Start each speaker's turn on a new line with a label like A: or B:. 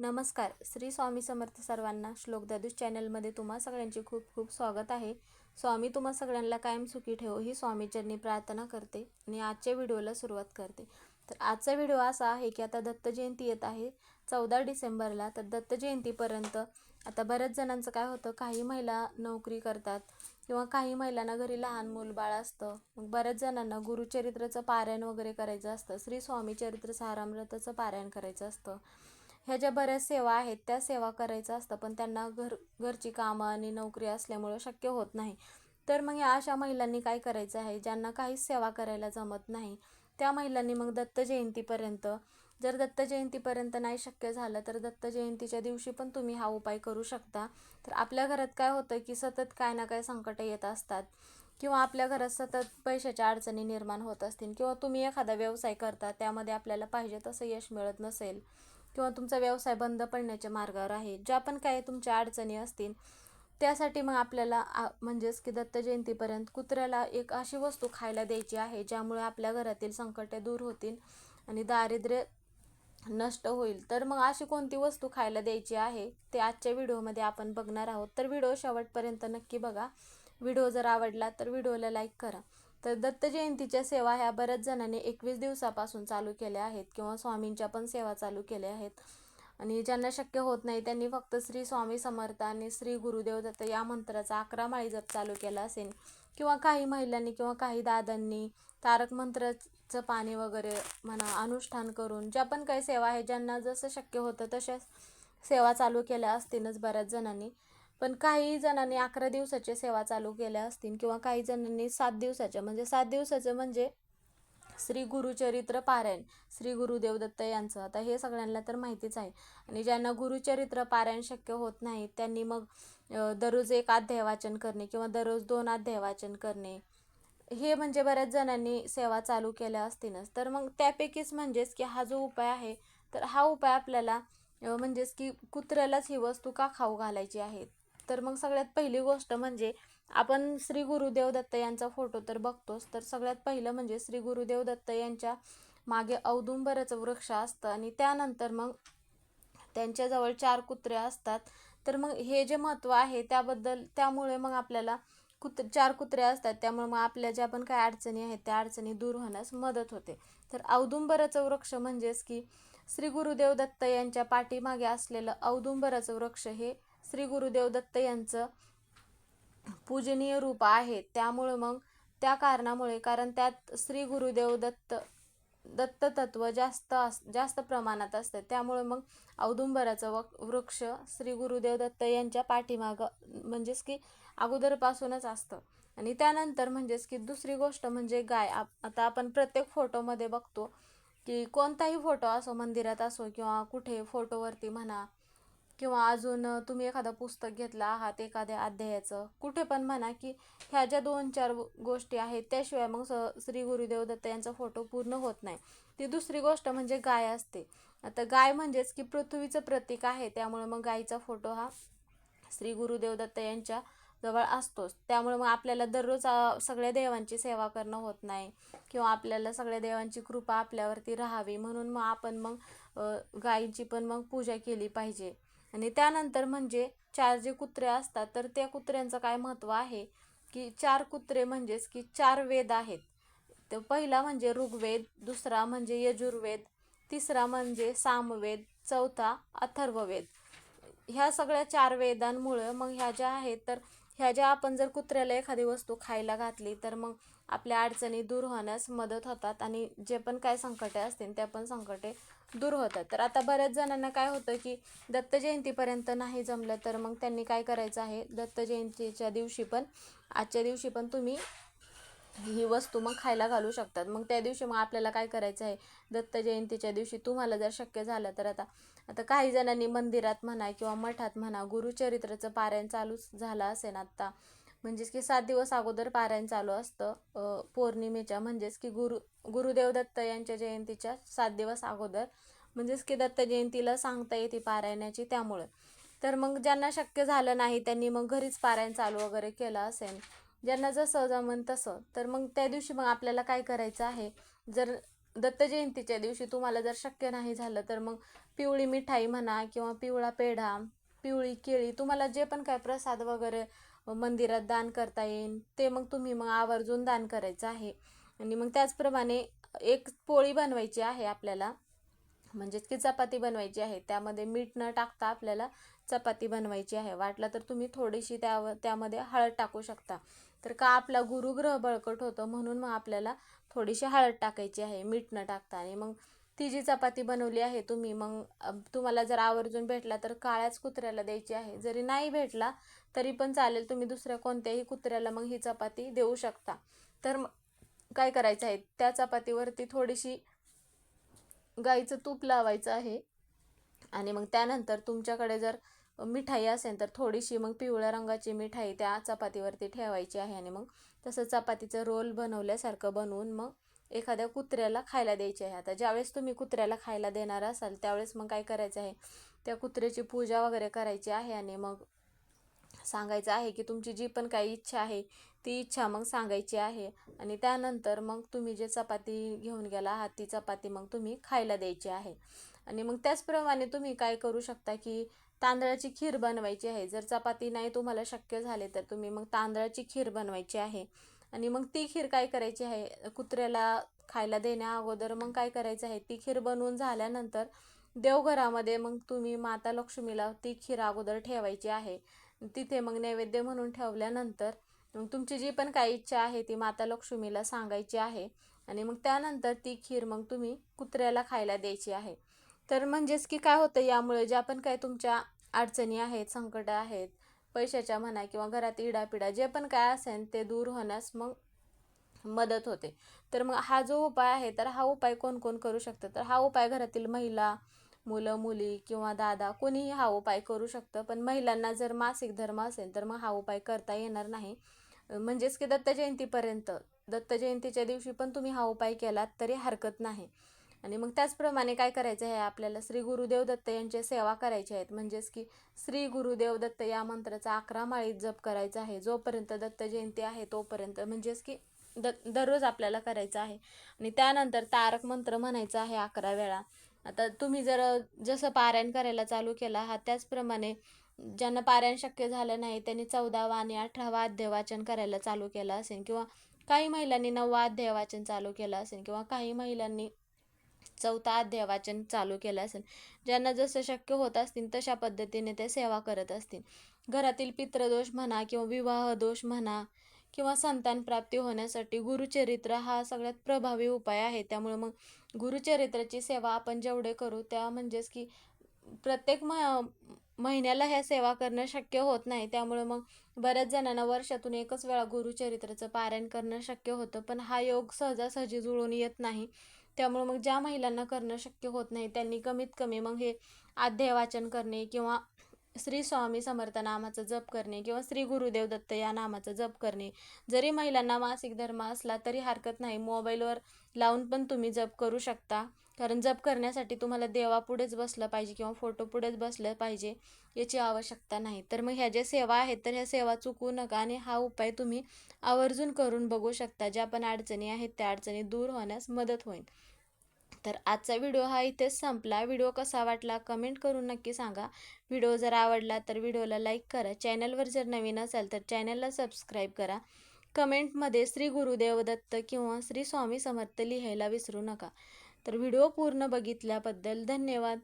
A: नमस्कार. श्री स्वामी समर्थ सर्वांना श्लोक दादूस चॅनलमध्ये तुम्हा सगळ्यांचे खूप खूप स्वागत आहे. स्वामी तुम्हा सगळ्यांना कायम सुखी ठेवो ही स्वामीचरणी प्रार्थना करते आणि आजच्या व्हिडिओला सुरुवात करते. तर आजचा व्हिडिओ असा आहे की आता दत्त जयंती येत आहे. चौदा डिसेंबरला तर दत्त जयंतीपर्यंत आता बऱ्याच जणांचं काय होतं काही महिला नोकरी करतात किंवा काही महिलांना घरी लहान मूल बाळ असतं. मग बऱ्याच जणांना गुरुचरित्राचं पारायण वगैरे करायचं असतं. श्री स्वामी चरित्र सारामृताचं पारायण करायचं असतं. ह्या ज्या बऱ्याच सेवा आहेत त्या सेवा करायचं असतं पण त्यांना घर घरची कामं आणि नोकरी असल्यामुळं शक्य होत नाही. तर मग या अशा महिलांनी काय करायचं आहे? ज्यांना काहीच सेवा करायला जमत नाही त्या महिलांनी मग दत्त जयंतीपर्यंत जर दत्त जयंतीपर्यंत नाही शक्य झालं तर दत्त जयंतीच्या दिवशी पण तुम्ही हा उपाय करू शकता. तर आपल्या घरात काय होतं की सतत काय ना काय संकटं येत असतात किंवा आपल्या घरात सतत पैशाच्या अडचणी निर्माण होत असतील किंवा तुम्ही एखादा व्यवसाय करता त्यामध्ये आपल्याला पाहिजे तसं यश मिळत नसेल किंवा तुमचा व्यवसाय बंद पडण्याच्या मार्गावर आहे ज्या पण काही तुमच्या अडचणी असतील त्यासाठी मग आपल्याला आ म्हणजेच की दत्त जयंतीपर्यंत कुत्र्याला एक अशी वस्तू खायला द्यायची आहे ज्यामुळे आपल्या घरातील संकटे दूर होतील आणि दारिद्र्य नष्ट होईल. तर मग अशी कोणती वस्तू खायला द्यायची आहे ते आजच्या व्हिडिओमध्ये आपण बघणार आहोत. तर व्हिडिओ शेवटपर्यंत नक्की बघा. व्हिडिओ जर आवडला तर व्हिडिओला लाईक करा. तर दत्त जयंतीच्या सेवा ह्या बऱ्याच जणांनी एकवीस दिवसापासून चालू केल्या आहेत किंवा स्वामींच्या पण सेवा चालू केल्या आहेत. आणि ज्यांना शक्य होत नाही त्यांनी फक्त श्री स्वामी समर्थ आणि श्री गुरुदेव दत्त या मंत्राचा अकरा माळी जप चालू केला असेल. किंवा काही महिलांनी किंवा काही दादांनी तारक मंत्राचं पाणी वगैरे म्हणा अनुष्ठान करून ज्या पण काही सेवा आहे ज्यांना जसं शक्य होतं तशा सेवा चालू केल्या असतीलच बऱ्याच जणांनी. पण काही जणांनी अकरा दिवसाच्या सेवा चालू केल्या असतील किंवा काही जणांनी सात दिवसाच्या म्हणजे सात दिवसाचं म्हणजे श्री गुरुचरित्र पारायण श्री गुरुदेव दत्त यांचं. आता हे सगळ्यांना तर माहितीच आहे. आणि ज्यांना गुरुचरित्र पारायण शक्य होत नाही त्यांनी मग दररोज एक अध्याय वाचन करणे किंवा दररोज दोन अध्याय वाचन करणे. हे म्हणजे बऱ्याच जणांनी सेवा चालू केल्या असतीलच. तर मग त्यापैकीच म्हणजेच की हा जो उपाय आहे तर हा उपाय आपल्याला म्हणजेच की कुत्र्यालाच ही वस्तू का खाऊ घालायची आहे? तर मग सगळ्यात पहिली गोष्ट म्हणजे आपण श्री गुरुदेव दत्त यांचा फोटो तर बघतोच. तर सगळ्यात पहिलं म्हणजे श्री गुरुदेव दत्त यांच्या मागे औदुंबराचं वृक्ष असतं आणि त्यानंतर मग त्यांच्याजवळ चार कुत्रे असतात. तर मग हे जे महत्त्व आहे त्याबद्दल त्यामुळे मग आपल्याला कुत्र चार कुत्रे असतात. त्यामुळे मग आपल्या ज्या पण काही अडचणी आहेत त्या अडचणी दूर होण्यास मदत होते. तर औदुंबराचं वृक्ष म्हणजेच की श्री गुरुदेव दत्त यांच्या पाठीमागे असलेलं औदुंबराचं वृक्ष हे श्री गुरुदेव दत्त यांचं पूजनीय रूप आहे. त्यामुळं मग त्या कारणामुळे कारण त्यात श्री गुरुदेव दत्त दत्त तत्व जास्त जास्त प्रमाणात असतं. त्यामुळे मग औदुंबराचं व वृक्ष श्री गुरुदेव दत्त यांच्या पाठीमागं म्हणजेच की अगोदरपासूनच असतं. आणि त्यानंतर म्हणजेच की दुसरी गोष्ट म्हणजे गाय. आता आपण प्रत्येक फोटोमध्ये बघतो की कोणताही फोटो असो मंदिरात असो किंवा कुठे फोटोवरती म्हणा किंवा अजून तुम्ही एखादं पुस्तक घेतलं आहात एखाद्या अध्यायाचं कुठे पण म्हणा की ह्या ज्या दोन चार गोष्टी आहेत त्याशिवाय मग स श्री गुरुदेव दत्त यांचा फोटो पूर्ण होत नाही. ती दुसरी गोष्ट म्हणजे गाय असते. आता गाय म्हणजेच की पृथ्वीचं प्रतीक आहे त्यामुळे मग गायीचा फोटो हा श्री गुरुदेव दत्त यांच्या जवळ असतोच. त्यामुळे मग आपल्याला दररोज सगळ्या देवांची सेवा करणं होत नाही किंवा आपल्याला सगळ्या देवांची कृपा आपल्यावरती राहावी म्हणून मग आपण मग गायींची पण मग पूजा केली पाहिजे. आणि त्यानंतर म्हणजे चार जे कुत्रे असतात तर त्या कुत्र्यांचं काय महत्त्व आहे की चार कुत्रे म्हणजेच की चार वेद आहेत. तर पहिला म्हणजे ऋग्वेद दुसरा म्हणजे यजुर्वेद तिसरा म्हणजे सामवेद चौथा अथर्ववेद. ह्या सगळ्या चार वेदांमुळं मग ह्या ज्या आहेत तर ह्या ज्या आपण जर कुत्र्याला एखादी वस्तू खायला घातली तर मग आपल्या अडचणी दूर होण्यास मदत होतात. आणि जे पण काय संकटे असतील त्या पण संकटे दूर होतात. तर आता बऱ्याच जणांना काय होतं की दत्त जयंतीपर्यंत नाही जमलं तर मग त्यांनी काय करायचं आहे? दत्त जयंतीच्या दिवशी पण आजच्या दिवशी पण तुम्ही ही वस्तू मग खायला घालू शकतात. मग त्या दिवशी मग आपल्याला काय करायचं आहे? दत्त जयंतीच्या दिवशी तुम्हाला जर शक्य झालं तर आता आता काही जणांनी मंदिरात म्हणा किंवा मठात म्हणा गुरुचरित्राचं पारायण चालूच झालं असेल आत्ता म्हणजेच की सात दिवस अगोदर पारायण चालू असतं. पौर्णिमेच्या म्हणजेच की गुरु गुरुदेव दत्त यांच्या जयंतीच्या सात दिवस अगोदर. म्हणजेच की दत्त जयंतीला सांगता येते पारायणाची त्यामुळं. तर मग ज्यांना शक्य झालं नाही त्यांनी मग घरीच पारायण चालू वगैरे केलं असेल. ज्यांना जसं जमन तसं. तर मग त्या दिवशी मग आपल्याला काय करायचं आहे? जर दत्त जयंतीच्या दिवशी तुम्हाला जर शक्य नाही झालं तर मग पिवळी मिठाई म्हणा किंवा पिवळा पेढा पिवळी केळी तुम्हाला जे पण काय प्रसाद वगैरे मंदिरात दान करता येईल ते मग तुम्ही मग आवर्जून दान करायचं आहे. आणि मग त्याचप्रमाणे एक पोळी बनवायची आहे आपल्याला म्हणजेच की चपाती बनवायची आहे. त्यामध्ये मीठ न टाकता आपल्याला चपाती बनवायची आहे. वाटलं तर तुम्ही थोडीशी त्या त्यामध्ये हळद टाकू शकता. तर का आपला गुरुग्रह बळकट होतं म्हणून मग आपल्याला थोडीशी हळद टाकायची आहे मीठ न टाकता. आणि मग ती जी चपाती बनवली आहे तुम्ही मग तुम्हाला जर आवर्जून भेटला तर काळ्याच कुत्र्याला द्यायची आहे. जरी नाही भेटला तरी पण चालेल तुम्ही दुसऱ्या कोणत्याही कुत्र्याला मग ही चपाती देऊ शकता. तर काय करायचं आहे? त्या चपातीवरती थोडीशी गाईचं तूप लावायचं आहे. आणि मग त्यानंतर तुमच्याकडे जर मिठाई असेल तर थोडीशी मग पिवळ्या रंगाची मिठाई त्या चपातीवरती ठेवायची आहे. आणि मग तसं चपातीचं रोल बनवल्यासारखं बनवून मग एखाद्या कुत्र्याला खायला द्यायची आहे. आता ज्यावेळेस तुम्ही कुत्र्याला खायला देणार असाल त्यावेळेस मग काय करायचं आहे? त्या कुत्र्याची पूजा वगैरे करायची आहे आणि मग सांगायचं आहे की तुमची जी पण काही इच्छा आहे ती इच्छा मग सांगायची आहे. आणि त्यानंतर मग तुम्ही जे चपाती घेऊन गेला आहात ती चपाती मग तुम्ही खायला द्यायची आहे. आणि मग त्याचप्रमाणे तुम्ही काय करू शकता की तांदळाची खीर बनवायची आहे. जर चपाती नाही तुम्हाला शक्य झाले तर तुम्ही मग तांदळाची खीर बनवायची आहे. आणि मग ती खीर काय करायची आहे? कुत्र्याला खायला देण्या अगोदर मग काय करायचं आहे? ती खीर बनवून झाल्यानंतर देवघरामध्ये मग तुम्ही माता लक्ष्मीला ती खीर अगोदर ठेवायची आहे. तिथे मग नैवेद्य म्हणून ठेवल्यानंतर मग तुमची जी पण काही इच्छा आहे ती माता लक्ष्मीला सांगायची आहे. आणि मग त्यानंतर ती खीर मग तुम्ही कुत्र्याला खायला द्यायची आहे. तर म्हणजेच की काय होतं? यामुळे ज्या पण काय तुमच्या अडचणी आहेत संकटं आहेत पैशाच्या म्हणा किंवा घरात इडापिडा जे पण काय असेल ते दूर होण्यास मग मदत होते. तर मग हा जो उपाय आहे तर हा उपाय कोण कोण करू शकतं? तर हा उपाय घरातील महिला मुलं मुली किंवा दादा कोणीही हा उपाय करू शकतं. पण महिलांना जर मासिक धर्म असेल तर मग हा उपाय करता येणार नाही. म्हणजेच की दत्त जयंतीपर्यंत दत्त जयंतीच्या दिवशी पण तुम्ही हा उपाय केलात तरी हरकत नाही. आणि मग त्याचप्रमाणे काय करायचं आहे आपल्याला श्री गुरुदेव दत्त यांच्या सेवा करायच्या आहेत. म्हणजेच की श्री गुरुदेव दत्त या मंत्राचा अकरा माळीत जप करायचा आहे. जोपर्यंत दत्त जयंती आहे तोपर्यंत म्हणजेच की द दररोज आपल्याला करायचं आहे. आणि त्यानंतर तारक मंत्र म्हणायचा आहे अकरा वेळा. आता तुम्ही जर जसं पारायण करायला चालू केला हा त्याचप्रमाणे ज्यांना पारायण शक्य झालं नाही त्यांनी चौदावा आणि अठरावा अध्याय वाचन करायला चालू केलं असेल. किंवा काही महिलांनी नववा अध्याय वाचन चालू केलं असेल. किंवा काही महिलांनी चौथा अध्याय वाचन चालू केलं असेल. ज्यांना जसं शक्य होत असतील तशा पद्धतीने ते सेवा करत असतील. घरातील पितृदोष म्हणा किंवा विवाह दोष म्हणा किंवा संतान प्राप्ती होण्यासाठी गुरुचरित्र हा सगळ्यात प्रभावी उपाय आहे. त्यामुळे मग गुरुचरित्राची सेवा आपण जेवढे करू त्या म्हणजेच की प्रत्येक म महिन्याला ह्या सेवा करणं शक्य होत नाही. त्यामुळे मग बऱ्याच जणांना वर्षातून एकच वेळा गुरुचरित्राचं पारायण करणं शक्य होतं. पण हा योग सहजासहजी जुळून येत नाही. त्यामुळे मग ज्या महिलांना करणं शक्य होत नाही त्यांनी कमीत कमी मग हे अध्याय वाचन करणे किंवा श्री स्वामी समर्थ नामाचं जप करणे किंवा श्री गुरुदेव दत्त या नामाचं जप करणे. जरी महिलांना मासिक धर्म असला तरी हरकत नाही मोबाईलवर लावून पण तुम्ही जप करू शकता. कारण जप करण्यासाठी तुम्हाला देवापुढेच बसलं पाहिजे किंवा फोटो पुढेच बसलं पाहिजे याची आवश्यकता नाही. तर मग ह्या ज्या सेवा आहेत तर ह्या सेवा चुकू नका आणि हा उपाय तुम्ही आवर्जून करून बघू शकता. ज्या पण अडचणी आहेत त्या अडचणी दूर होण्यास मदत होईल. तर आजचा व्हिडिओ हा इथेच संपला. व्हिडिओ कसा वाटला कमेंट करून नक्की सांगा. व्हिडिओ जर आवडला तर व्हिडिओला लाईक करा. चॅनलवर जर नवीन असाल तर चॅनलला सबस्क्राईब करा. कमेंटमध्ये श्री गुरुदेव दत्त किंवा श्री स्वामी समर्थ लिहायला विसरू नका. तर व्हिडिओ पूर्ण बघितल्याबद्दल धन्यवाद.